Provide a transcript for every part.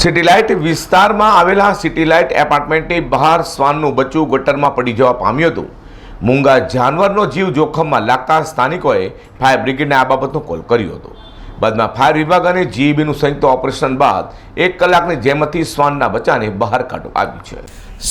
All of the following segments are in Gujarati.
સિટીલાઇટ વિસ્તારમાં આવેલા સિટીલાઇટ એપાર્ટમેન્ટની બહાર શ્વાનનું બચ્ચું ગટરમાં પડી જવા પામ્યું હતું. મૂંગા જાનવરનો જીવ જોખમમાં લાગતા સ્થાનિકોએ ફાયર બ્રિગેડને આ બાબતનો કોલ કર્યો હતો. બાદમાં ફાયર વિભાગ અને જીઈબીનું સંયુક્ત ઓપરેશન બાદ એક કલાકની જેમથી શ્વાનના બચ્ચાને બહાર કાઢવામાં આવ્યું છે.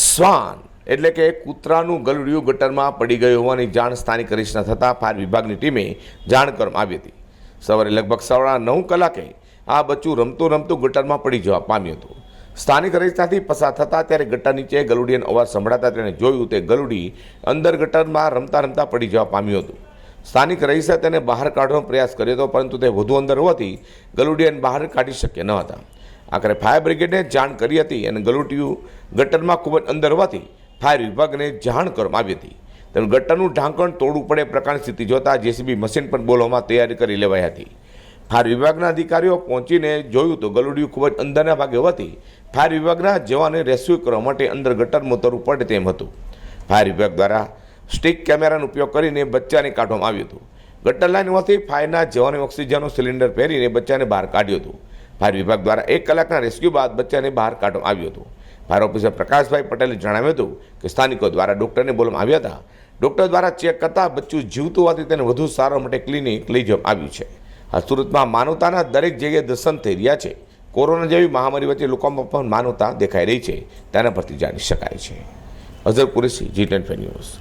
શ્વાન એટલે કે કૂતરાનું ગલુડિયું ગટરમાં પડી ગયું હોવાની જાણ સ્થાનિક રહીશના થતાં ફાયર વિભાગની ટીમે જાણ કરવામાં આવી હતી. સવારે લગભગ સવા નવ કલાકે આ બચ્ચું રમતું રમતું ગટરમાં પડી જવા પામ્યું હતું. સ્થાનિક રસ્તાથી પસાર થતા ત્યારે ગટર નીચે ગલુડિયાનો અવાજ સંભળાતા તેણે જોયું તે ગલુડી અંદર ગટરમાં રમતા રમતા પડી જવા પામ્યું હતું. સ્થાનિક રહીશે તેને બહાર કાઢવાનો પ્રયાસ કર્યો હતો, પરંતુ તે વધુ અંદર હોવાથી ગલુડિયાને બહાર કાઢી શક્યા ન હતા. આખરે ફાયર બ્રિગેડને જાણ કરી હતી અને ગલુડિયું ગટરમાં ખૂબ જ અંદર હોવાથી ફાયર વિભાગને જાણ કરવામાં આવી હતી. તેનું ગટરનું ઢાંકણ તોડવું પડે પ્રકારની સ્થિતિ જોતાં જેસીબી મશીન પણ બોલવામાં તૈયારી કરી લેવાઈ હતી. ફાયર વિભાગના અધિકારીઓ પહોંચીને જોયું તો ગલુડિયું ખૂબ જ અંદરના ભાગે હોવાથી ફાયર વિભાગના જવાને રેસ્ક્યુ કરવા માટે અંદર ગટરમાં ઉતરવું પડે તેમ હતું. ફાયર વિભાગ દ્વારા સ્ટિક કેમેરાનો ઉપયોગ કરીને બચ્ચાને કાઢવામાં આવ્યું હતું. ગટર લાઈન હોવાથી ફાયરના જવાને ઓક્સિજનનો સિલિન્ડર પહેરીને બચ્ચાને બહાર કાઢ્યું હતું. ફાયર વિભાગ દ્વારા એક કલાકના રેસ્ક્યુ બાદ બચ્ચાને બહાર કાઢવામાં આવ્યું હતું. ફાયર ઓફિસર પ્રકાશભાઈ પટેલે જણાવ્યું હતું કે સ્થાનિકો દ્વારા ડૉક્ટરને બોલવામાં આવ્યા હતા. ડૉક્ટર દ્વારા ચેક કરતાં બચ્ચું જીવતું હોવાથી તેને વધુ સારવાર માટે ક્લિનિક લઈ જવામાં આવ્યું છે. આ માનવતાના દરેક જગ્યાએ દર્શન થઈ રહ્યા છે. કોરોના જેવી મહામારી વચ્ચે લોકોમાં પણ માનવતા દેખાઈ રહી છે. તેના પરથી જાણી શકાય છે. Azhar Qureshi ji ten news